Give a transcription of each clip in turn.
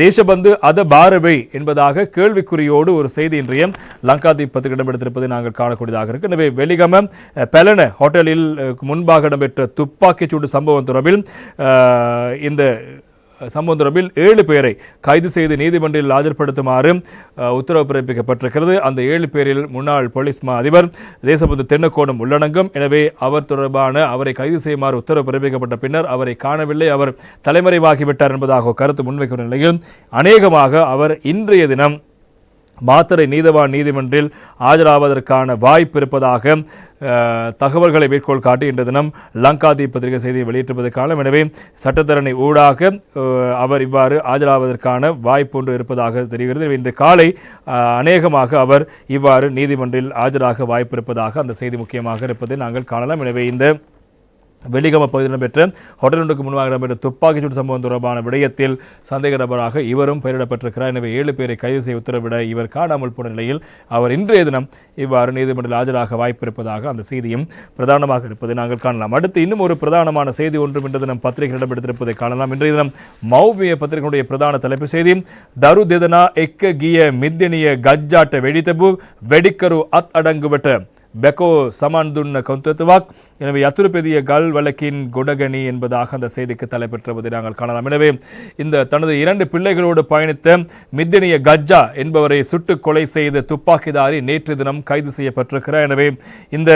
தேசபந்து அத பாரவை என்பதாக கேள்விக்குறியோடு ஒரு செய்தி இன்றைய லங்காதீப் பத்திரிகை இடம்பெடுத்திருப்பதை நாங்கள் காணக்கூடியதாக இருக்கு. எனவே வெலிகம பெலன ஹோட்டலில் முன்பாக இடம்பெற்ற துப்பாக்கிச்சூடு சம்பவம் தொடர்பில் இந்த சம்பவம் தொடர்பில் ஏழு பேரை கைது செய்து நீதிமன்றில் ஆஜர்படுத்துமாறு உத்தரவு பிறப்பிக்கப்பட்டிருக்கிறது. அந்த ஏழு பேரில் முன்னாள் போலீஸ் மா அதிபர் தேசபந்து தென்னக்கோணம் உள்ளடங்கும். எனவே அவர் தொடர்பான அவரை கைது செய்யுமாறு உத்தரவு பிறப்பிக்கப்பட்ட பின்னர் அவரை காணவில்லை. அவர் தலைமறைவாகிவிட்டார் என்பதாக ஒரு கருத்து முன்வைக்கும் நிலையில் அநேகமாக அவர் இன்றைய தினம் மாத்திரை நீதவான் நீதிமன்றில் ஆஜராவதற்கான வாய்ப்பு இருப்பதாக தகவல்களை மேற்கோள் காட்டி இன்று தினம் லங்காதீப் பத்திரிகை செய்தியை வெளியிட்டிருப்பது காலம் எனவே சட்டத்தரணி ஊடாக அவர் இவ்வாறு ஆஜராவதற்கான வாய்ப்பு ஒன்று இருப்பதாக தெரிகிறது. இன்று காலை அநேகமாக அவர் இவ்வாறு நீதிமன்றில் ஆஜராக வாய்ப்பு இருப்பதாக அந்த செய்தி முக்கியமாக இருப்பதை நாங்கள் காணலாம். எனவே இந்த வெலிகம பகுதியில் இடம்பெற்ற ஹோட்டல் ஒன்றுக்கு முன்பாக இடம்பெற்ற துப்பாக்கிச்சூடு சம்பவம் தொடர்பான விடயத்தில் சந்தேக நபராக இவரும் பெயரிடப்பட்டிருக்கிறார். எனவே ஏழு பேரை கைது செய்ய உத்தரவிட இவர் காணாமல் போன நிலையில் அவர் இன்றைய தினம் இவ்வாறு நீதிமன்றத்தில் ஆஜராக வாய்ப்பு இருப்பதாக அந்த செய்தியும் பிரதானமாக இருப்பதை நாங்கள் காணலாம். அடுத்து இன்னும் ஒரு பிரதானமான செய்தி ஒன்றும் இன்று தினம் பத்திரிகை இடம்பெடுத்திருப்பதை காணலாம். இன்றைய தினம் மௌவிய பத்திரிகையுடைய பிரதான தலைப்பு செய்தி தரு திதனா எக்க கிய மித்தினிய கஜ்ஜாட்ட வெடித்தபு வெடிக்கரு அத் அடங்குவட்ட பெக்கோ சமான்துன்ன கொந்தத்துவாக். எனவே யத்துருபெதிய கல் வழக்கின் குடகணி என்பதாக அந்த செய்திக்கு தலைப்பெற்றுவதை நாங்கள் காணலாம். எனவே இந்த தனது இரண்டு பிள்ளைகளோடு பயணித்த மித்தினிய கஜ்ஜா என்பவரை சுட்டுக் கொலை செய்த துப்பாக்கிதாரி நேற்று தினம் கைது செய்யப்பட்டிருக்கிறார். எனவே இந்த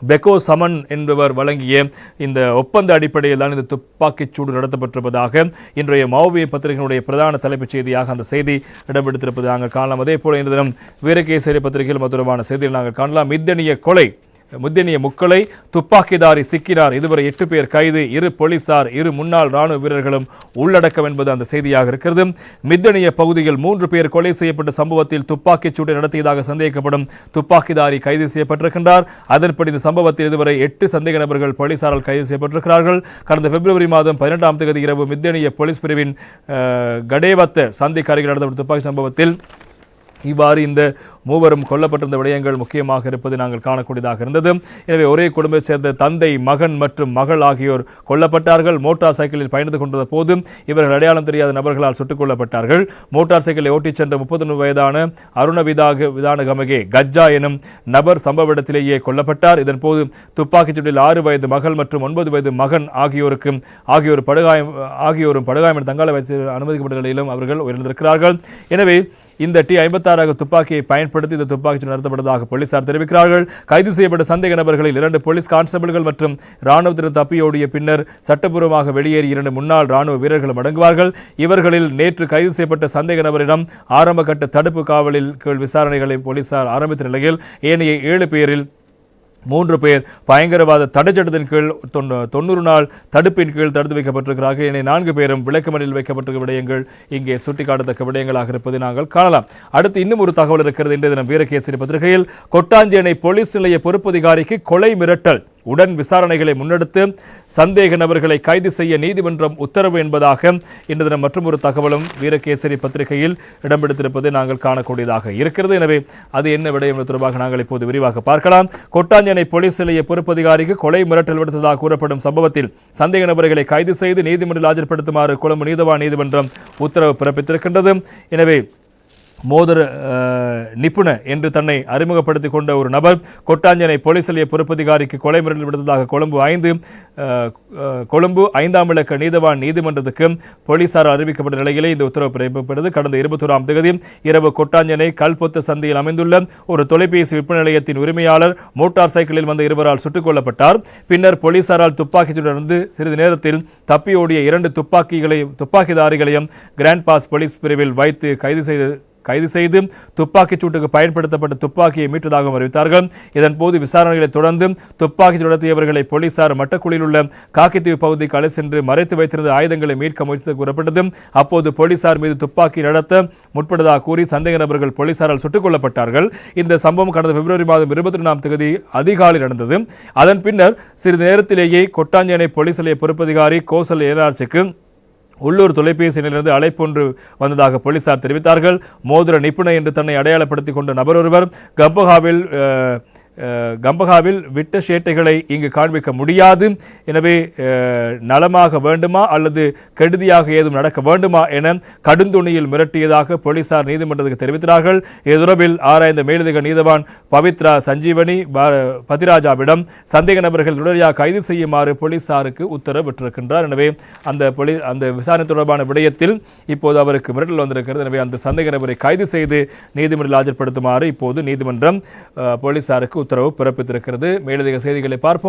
பெக்கோ சமன் என்பவர் வழங்கிய இந்த ஒப்பந்த அடிப்படையில் தான் இந்த துப்பாக்கிச் சூடு நடத்தப்பட்டிருப்பதாக இன்றைய மாவோவிய பத்திரிகையினுடைய பிரதான தலைப்புச் செய்தியாக அந்த செய்தி இடம்பெடுத்திருப்பதாக காணலாம். அதே போல இந்த தினம் வீரகேசரி பத்திரிகையில் மதுரமான செய்தியில் நாங்கள் காணலாம். மித்தனிய கொலை முத்தினிய முக்களை துப்பாக்கிதாரி சிக்கினார். இதுவரை எட்டு பேர் கைது. இரு போலீசார் இரு முன்னாள் ராணுவ வீரர்களும் உள்ளடக்கம் என்பது அந்த செய்தியாக இருக்கிறது. மித்தனிய பகுதியில் மூன்று பேர் கொலை செய்யப்பட்ட சம்பவத்தில் துப்பாக்கிச் சூடு நடத்தியதாக சந்தேகிக்கப்படும் துப்பாக்கிதாரி கைது செய்யப்பட்டிருக்கின்றார். அதன்படி இந்த சம்பவத்தில் இதுவரை எட்டு சந்தேக நபர்கள் போலீசாரால் கைது செய்யப்பட்டிருக்கிறார்கள். கடந்த பிப்ரவரி மாதம் பதினெட்டாம் தேதி இரவு மித்தனிய போலீஸ் பிரிவின் கடேவத்த சந்திக்கு அருகில் நடந்த துப்பாக்கி சம்பவத்தில் இவ்வாறு இந்த மூவரும் கொல்லப்பட்டிருந்த விடயங்கள் முக்கியமாக இருப்பது நாங்கள் காணக்கூடியதாக இருந்தது. எனவே ஒரே குடும்பத்தைச் சேர்ந்த தந்தை மகன் மற்றும் மகள் ஆகியோர் கொல்லப்பட்டார்கள். மோட்டார் சைக்கிளில் பயணித்துக் கொண்டிருந்த போது இவர்கள் அடையாளம் தெரியாத நபர்களால் சுட்டுக் கொல்லப்பட்டார்கள். மோட்டார் சைக்கிளை ஓட்டிச் சென்ற முப்பது வயதான அருண விதாக விதான கமகே கஜ்ஜா எனும் நபர் சம்பவ இடத்திலேயே கொல்லப்பட்டார் இதன்போது துப்பாக்கிச் சூட்டில் ஆறு வயது மகள் மற்றும் ஒன்பது வயது மகன் ஆகியோருக்கு ஆகியோர் படுகாயம் ஆகியோரும் படுகாயம் தங்கால வயசில் அனுமதிக்கப்பட்ட நிலையிலும் அவர்கள் உயர்ந்திருக்கிறார்கள் எனவே இந்த டி ஐம்பத்தாறு துப்பாக்கியை பயன்படுத்தி இந்த துப்பாக்கி நடத்தப்பட்டதாக போலீசார் தெரிவிக்கிறார்கள். கைது செய்யப்பட்ட சந்தேக நபர்களில் இரண்டு போலீஸ் கான்ஸ்டபிள்கள் மற்றும் ராணுவத்தினர் தப்பியோடிய பின்னர் சட்டப்பூர்வமாக வெளியேறி இரண்டு முன்னாள் ராணுவ வீரர்களும் அடங்குவார்கள். இவர்களில் நேற்று கைது செய்யப்பட்ட சந்தேக நபரிடம் ஆரம்ப கட்ட தடுப்பு காவலில் கீழ் விசாரணைகளை போலீசார் ஆரம்பித்த நிலையில் ஏனைய ஏழு பேரில் மூன்று பேர் பயங்கரவாத தடைச்சட்டத்தின் கீழ் தொண்ணூ- தொண்ணூறு நாள் தடுப்பின் கீழ் தடுத்து வைக்கப்பட்டிருக்கிறார்கள். என நான்கு பேரும் விளக்கமறியல் வைக்கப்பட்டிருக்க விடயங்கள் இங்கே சுட்டிக்காட்டத்தக்க விடயங்களாக இருப்பதை நாங்கள் காணலாம். அடுத்து இன்னும் ஒரு தகவல் இருக்கிறது. இன்றைய தினம் வீரகேசரி பத்திரிகையில் கொட்டாஞ்சேனை போலீஸ் நிலைய பொறுப்பதிகாரிக்கு கொலை மிரட்டல். உடன் விசாரணைகளை முன்னெடுத்து சந்தேக நபர்களை கைது செய்ய நீதிமன்றம் உத்தரவு என்பதாக இன்று தினம் ஒரு தகவலும் வீரகேசரி பத்திரிகையில் இடம்பெடுத்திருப்பதை நாங்கள் காணக்கூடியதாக இருக்கிறது. எனவே அது என்ன விடயம் என்பது தொடர்பாக நாங்கள் இப்போது விரிவாக பார்க்கலாம். கொட்டாஞ்சனை போலீஸ் நிலைய பொறுப்பதிகாரிக்கு கொலை மிரட்டல் விடுத்ததாக கூறப்படும் சம்பவத்தில் சந்தேக நபர்களை கைது செய்து நீதிமன்றில் ஆஜர்படுத்துமாறு கொழும்பு நீதவா நீதிமன்றம் உத்தரவு பிறப்பித்திருக்கின்றது. எனவே மோதிர நிபுணர் நிபுண என்று தன்னை அறிமுகப்படுத்திக் கொண்ட ஒரு நபர் கொட்டாஞ்சனை போலீஸ் நிலைய பொறுப்பதிகாரிக்கு கொலை மிரட்டல் விடுத்ததாக கொழும்பு ஐந்து கொழும்பு ஐந்தாம் இலக்க நீதவான் நீதிமன்றத்துக்கு போலீசார் அறிவிக்கப்பட்ட நிலையிலே இந்த உத்தரவு பிறப்பிக்கப்பட்டது. கடந்த இருபத்தோராம் தேதி இரவு கொட்டாஞ்சனை கல்பொத்து சந்தையில் அமைந்துள்ள ஒரு தொலைபேசி விற்பனை நிலையத்தின் உரிமையாளர் மோட்டார் சைக்கிளில் வந்த இருவரால் சுட்டுக் கொல்லப்பட்டார். பின்னர் போலீசாரால் துப்பாக்கிச்சுடர்ந்து சிறிது நேரத்தில் தப்பியோடிய இரண்டு துப்பாக்கிகளை துப்பாக்கிதாரிகளையும் கிராண்ட் பாஸ் போலீஸ் பிரிவில் வைத்து கைது செய்து கைது செய்து துப்பாக்கிச் சூட்டுக்கு பயன்படுத்தப்பட்ட துப்பாக்கியை மீட்டதாகவும் அறிவித்தார்கள். இதன்போது விசாரணைகளை தொடர்ந்து துப்பாக்கி நடத்தியவர்களை போலீசார் மட்டக்குழியில் உள்ள காக்கித்தீவு பகுதிக்கு அழை சென்று மறைத்து வைத்திருந்த ஆயுதங்களை மீட்க முயற்சித்து கூறப்பட்டது. அப்போது போலீசார் மீது துப்பாக்கி நடத்த முற்பட்டதாக கூறி சந்தேக நபர்கள் போலீசாரால் சுட்டுக் கொல்லப்பட்டார்கள். இந்த சம்பவம் கடந்த பிப்ரவரி மாதம் இருபத்தி ரெண்டாம் தேதி அதிகாலை நடந்தது. அதன் பின்னர் சிறிது நேரத்திலேயே கொட்டாஞ்சேனை போலீஸ் நிலைய பொறுப்பதிகாரி கோசல் ஏராட்சிக்கு உள்ளூர் தொலைபேசியிலிருந்து அழைப்பொன்று வந்ததாக போலீசார் தெரிவித்தார்கள். மோதிர நிபுணர் என்று தன்னை அடையாளப்படுத்திக் கொண்ட நபர் ஒருவர் கம்பஹாவில் கம்பகாவில் விட்ட சேட்டைகளை இங்கு காண்பிக்க முடியாது. எனவே நலமாக வேண்டுமா அல்லது கெடுதியாக ஏதும் நடக்க வேண்டுமா என கடுந்துணியில் மிரட்டியதாக போலீசார் நீதிமன்றத்துக்கு தெரிவித்தார்கள் இது தொடர்பில் ஆராய்ந்த மேலதிக நீதவான் பவித்ரா சஞ்சீவனி பதிராஜாவிடம் சந்தேக நபர்கள் உடனடியாக கைது செய்யுமாறு போலீசாருக்கு உத்தரவிட்டிருக்கின்றார் எனவே அந்த போலீ அந்த விசாரணை தொடர்பான விடயத்தில் இப்போது அவருக்கு மிரட்டல் வந்திருக்கிறது. எனவே அந்த சந்தேக நபரை கைது செய்து நீதிமன்றில் ஆஜர்படுத்துமாறு இப்போது நீதிமன்றம் போலீசாருக்கு உத்தரவு பிறப்பித்திருக்கிறது. மேலதிக செய்திகளை பார்ப்போம்.